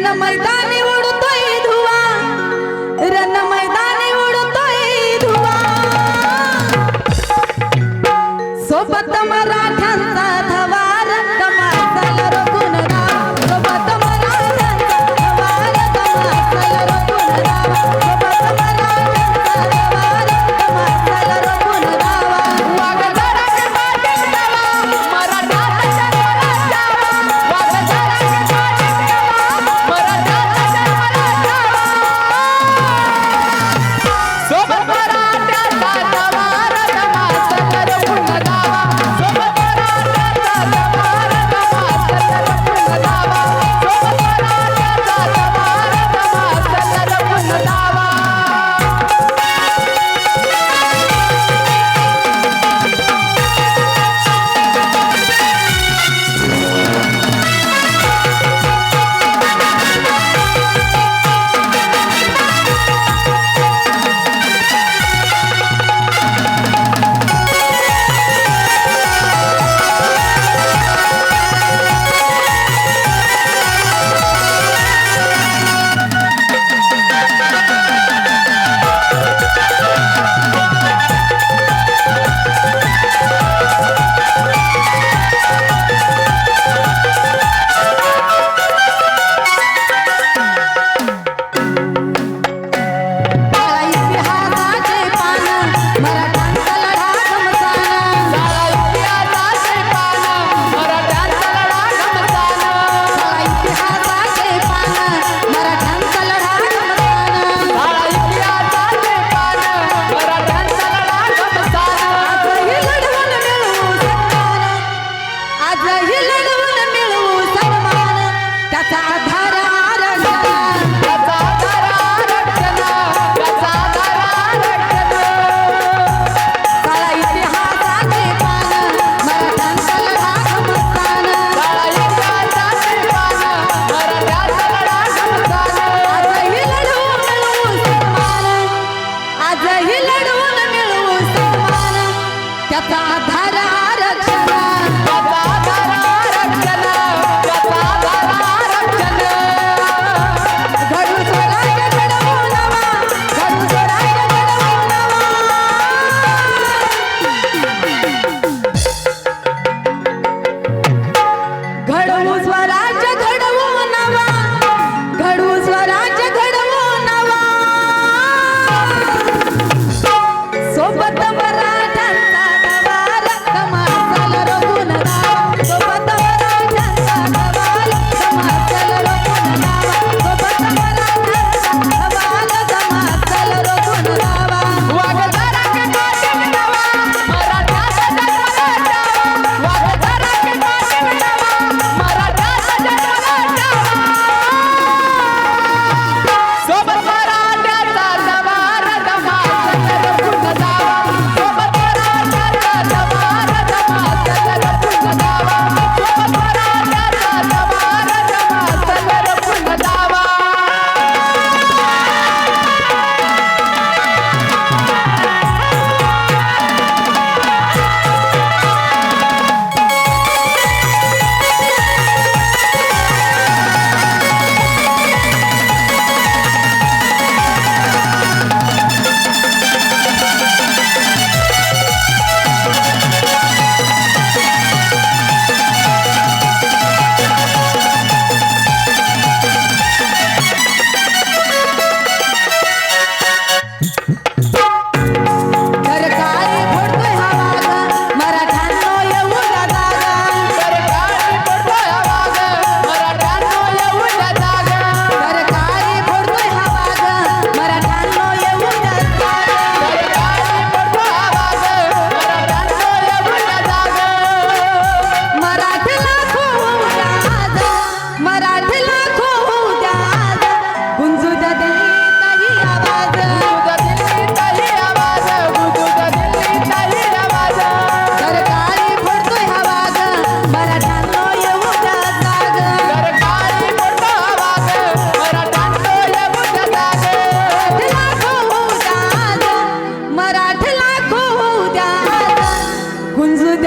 रण मैदानी उडतोय धुवा. रण मैदानी उडतोय धुवा. सोबत मराठ्यांचा Bye.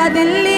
दिल्ली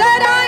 जरा